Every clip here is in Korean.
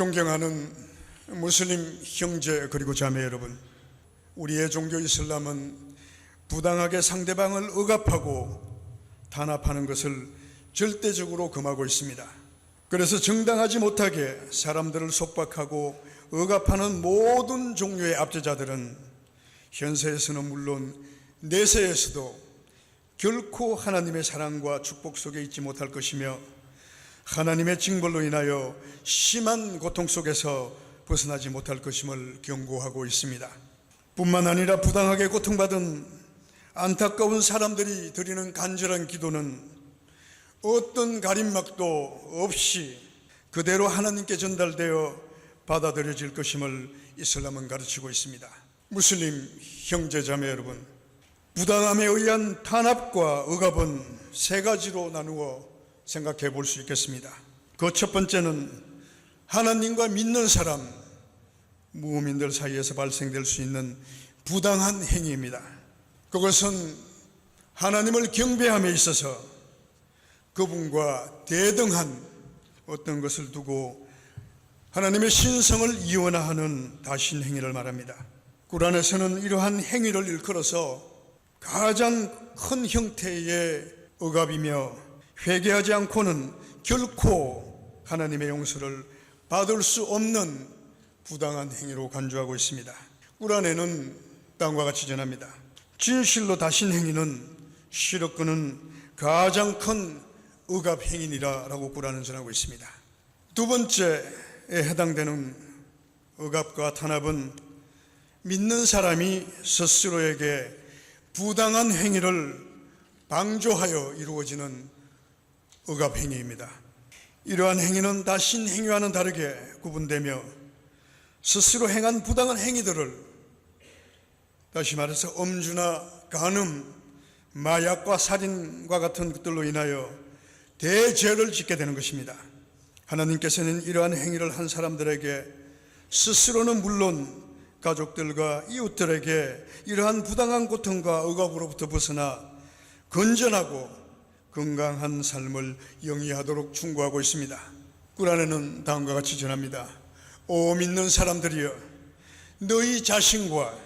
존경하는 무슬림 형제 그리고 자매 여러분, 우리의 종교 이슬람은 부당하게 상대방을 억압하고 탄압하는 것을 절대적으로 금하고 있습니다. 그래서 정당하지 못하게 사람들을 속박하고 억압하는 모든 종류의 압제자들은 현세에서는 물론 내세에서도 결코 하나님의 사랑과 축복 속에 있지 못할 것이며 하나님의 징벌로 인하여 심한 고통 속에서 벗어나지 못할 것임을 경고하고 있습니다. 뿐만 아니라 부당하게 고통받은 안타까운 사람들이 드리는 간절한 기도는 어떤 가림막도 없이 그대로 하나님께 전달되어 받아들여질 것임을 이슬람은 가르치고 있습니다. 무슬림 형제자매 여러분, 부당함에 의한 탄압과 억압은 세 가지로 나누어 생각해 볼 수 있겠습니다. 그 첫 번째는 하나님과 믿는 사람, 무민들 사이에서 발생될 수 있는 부당한 행위입니다. 그것은 하나님을 경배함에 있어서 그분과 대등한 어떤 것을 두고 하나님의 신성을 이원화하는 다신 행위를 말합니다. 꾸란에서는 이러한 행위를 일컬어서 가장 큰 형태의 억압이며 회개하지 않고는 결코 하나님의 용서를 받을 수 없는 부당한 행위로 간주하고 있습니다. 꾸란에는 다음과 같이 전합니다. 진실로 다신 행위는 시력끄는 가장 큰 억압 행위니라라고 꾸란은 전하고 있습니다. 두 번째에 해당되는 억압과 탄압은 믿는 사람이 스스로에게 부당한 행위를 방조하여 이루어지는 억압 행위입니다. 이러한 행위는 다신 행위와는 다르게 구분되며 스스로 행한 부당한 행위들을 다시 말해서 엄주나 간음, 마약과 살인과 같은 것들로 인하여 대죄를 짓게 되는 것입니다. 하나님께서는 이러한 행위를 한 사람들에게 스스로는 물론 가족들과 이웃들에게 이러한 부당한 고통과 억압으로부터 벗어나 건전하고 건강한 삶을 영위하도록 충고하고 있습니다. 꾸란에는 다음과 같이 전합니다. 오 믿는 사람들이여 너희 자신과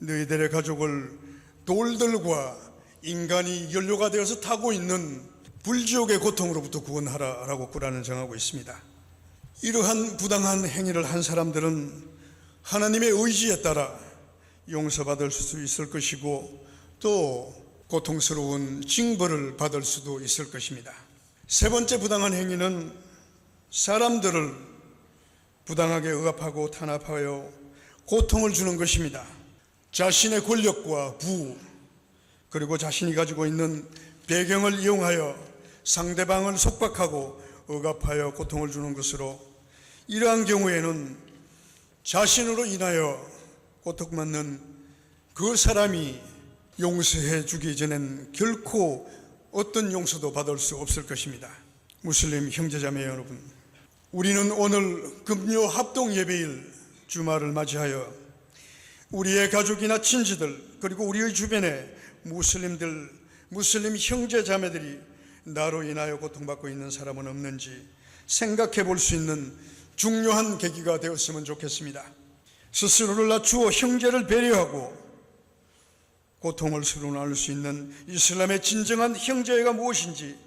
너희들의 가족을 돌들과 인간이 연료가 되어서 타고 있는 불지옥의 고통으로부터 구원하라라고 꾸란은 정하고 있습니다. 이러한 부당한 행위를 한 사람들은 하나님의 의지에 따라 용서받을 수 있을 것이고 또 고통스러운 징벌을 받을 수도 있을 것입니다. 세 번째 부당한 행위는 사람들을 부당하게 억압하고 탄압하여 고통을 주는 것입니다. 자신의 권력과 부 그리고 자신이 가지고 있는 배경을 이용하여 상대방을 속박하고 억압하여 고통을 주는 것으로 이러한 경우에는 자신으로 인하여 고통받는 그 사람이 용서해 주기 전엔 결코 어떤 용서도 받을 수 없을 것입니다. 무슬림 형제자매 여러분, 우리는 오늘 금요 합동 예배일 주말을 맞이하여 우리의 가족이나 친지들 그리고 우리의 주변에 무슬림들 무슬림 형제자매들이 나로 인하여 고통받고 있는 사람은 없는지 생각해 볼 수 있는 중요한 계기가 되었으면 좋겠습니다. 스스로를 낮추어 형제를 배려하고 고통을 서로 나눌 수 있는 이슬람의 진정한 형제가 무엇인지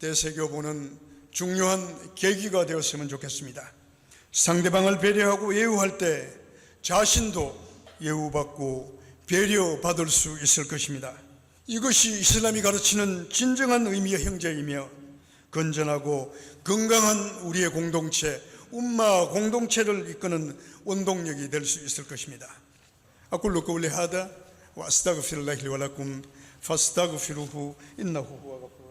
되새겨보는 중요한 계기가 되었으면 좋겠습니다. 상대방을 배려하고 예우할 때 자신도 예우받고 배려받을 수 있을 것입니다. 이것이 이슬람이 가르치는 진정한 의미의 형제이며 건전하고 건강한 우리의 공동체, umma 공동체를 이끄는 원동력이 될 수 있을 것입니다. أقول قولي هذا وأستغفر الله لي ولكم فاستغفروه إنه هو غفور